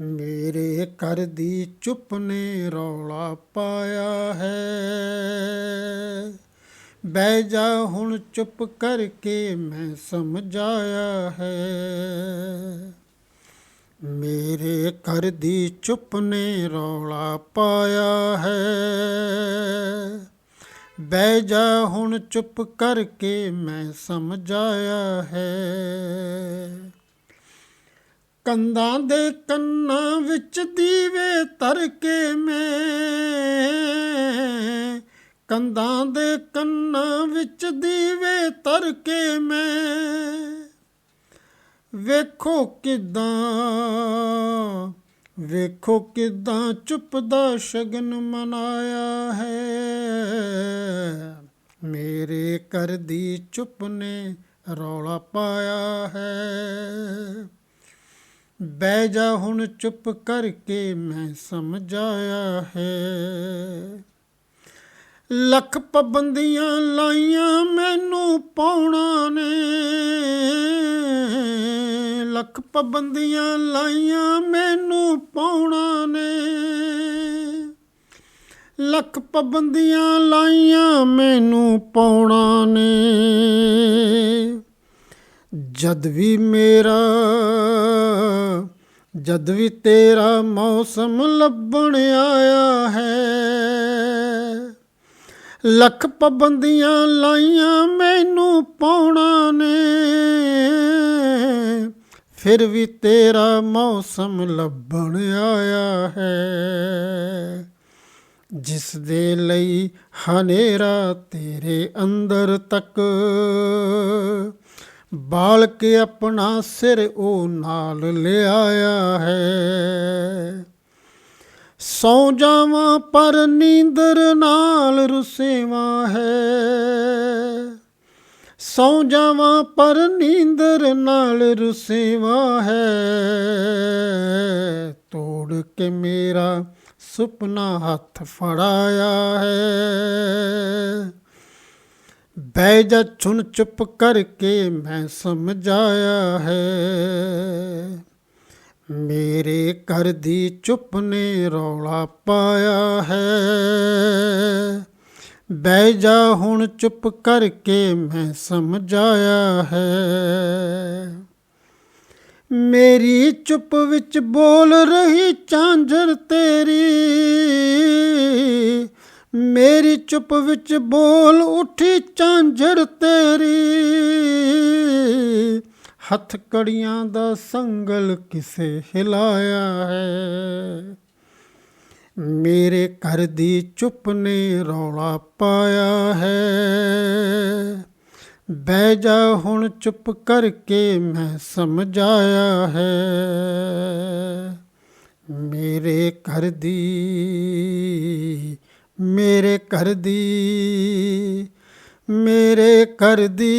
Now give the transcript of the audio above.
ਮੇਰੇ ਘਰ ਦੀ ਚੁੱਪ ਨੇ ਰੌਲਾ ਪਾਇਆ ਹੈ। ਬਹਿ ਜਾ ਹੁਣ ਚੁੱਪ ਕਰਕੇ ਮੈਂ ਸਮਝਾਇਆ ਹੈ। ਮੇਰੇ ਘਰ ਦੀ ਚੁੱਪ ਨੇ ਰੌਲਾ ਪਾਇਆ ਹੈ। ਬਹਿ ਜਾ ਹੁਣ ਚੁੱਪ ਕਰਕੇ ਮੈਂ ਸਮਝਾਇਆ ਹੈ। ਕੰਧਾਂ ਦੇ ਕੰਨਾਂ ਵਿੱਚ ਦੀਵੇ ਧਰ ਕੇ ਮੈਂ। ਕੰਧਾਂ ਦੇ ਕੰਨਾਂ ਵਿੱਚ ਦੀਵੇ ਧਰ ਕੇ ਮੈਂ। ਵੇਖੋ ਕਿਦਾਂ ਵੇਖੋ ਕਿਦਾਂ ਚੁੱਪ ਦਾ ਸ਼ਗਨ ਮਨਾਇਆ ਹੈ। ਮੇਰੇ ਘਰ ਦੀ ਚੁੱਪ ਨੇ ਰੌਲਾ ਪਾਇਆ ਹੈ। ਬਹਿ ਜਾ ਹੁਣ ਚੁੱਪ ਕਰਕੇ ਮੈਂ ਸਮਝਾਇਆ ਹੈ। ਲੱਖ ਪਾਬੰਦੀਆਂ ਲਾਈਆਂ ਮੈਨੂੰ ਪਾਉਣਾ ਨੇ। ਲੱਖ ਪਾਬੰਦੀਆਂ ਲਾਈਆਂ ਮੈਨੂੰ ਪਾਉਣਾ ਨੇ। ਲੱਖ ਪਾਬੰਦੀਆਂ ਲਾਈਆਂ ਮੈਨੂੰ ਪਾਉਣਾ ਨੇ। ਜਦ ਵੀ ਮੇਰਾ ਜਦ ਵੀ ਤੇਰਾ ਮੌਸਮ ਲੱਭਣ ਆਇਆ ਹੈ, ਲੱਖ ਪਾਬੰਦੀਆਂ ਲਾਈਆਂ ਮੈਨੂੰ ਪਾਉਣਾ ਨੇ। ਫਿਰ ਵੀ ਤੇਰਾ ਮੌਸਮ ਲੱਭਣ ਆਇਆ ਹੈ, ਜਿਸ ਦੇ ਲਈ ਹਨੇਰਾ ਤੇਰੇ ਅੰਦਰ ਤੱਕ ਬਾਲ ਕੇ ਆਪਣਾ ਸਿਰ ਉਹ ਨਾਲ ਲਿਆਇਆ ਹੈ। ਸੌ ਜਾਵਾਂ ਪਰ ਨੀਂਦਰ ਨਾਲ ਰੁਸੇਵਾ ਹੈ। ਸੌ ਜਾਵਾਂ ਪਰ ਨੀਂਦਰ ਨਾਲ ਰੁਸੇਵਾ ਹੈ। ਤੋੜ ਕੇ ਮੇਰਾ ਸੁਪਨਾ ਹੱਥ ਫੜਾਇਆ ਹੈ। ਬਹਿ ਜਾ ਚੁਣ ਚੁੱਪ ਕਰਕੇ ਮੈਂ ਸਮਝਾਇਆ ਹੈ। ਮੇਰੇ ਘਰ ਦੀ ਚੁੱਪ ਨੇ ਰੌਲਾ ਪਾਇਆ ਹੈ। ਬਹਿ ਜਾ ਹੁਣ ਚੁੱਪ ਕਰਕੇ ਮੈਂ ਸਮਝਾਇਆ ਹੈ। ਮੇਰੀ ਚੁੱਪ ਵਿੱਚ ਬੋਲ ਰਹੀ ਚਾਂਝਰ ਤੇਰੀ। ਮੇਰੀ ਚੁੱਪ ਵਿੱਚ ਬੋਲ ਉੱਠੀ ਚਾਂਝਰ ਤੇਰੀ। ਹੱਥ ਕੜੀਆਂ ਦਾ ਸੰਗਲ ਕਿਸੇ ਹਿਲਾਇਆ ਹੈ। ਮੇਰੇ ਘਰ ਦੀ ਚੁੱਪ ਨੇ ਰੌਲਾ ਪਾਇਆ ਹੈ। ਬਹਿ ਜਾ ਹੁਣ ਚੁੱਪ ਕਰਕੇ ਮੈਂ ਸਮਝਾਇਆ ਹੈ। ਮੇਰੇ ਘਰ ਦੀ ਮੇਰੇ ਘਰ ਦੀ ਮੇਰੇ ਘਰ ਦੀ।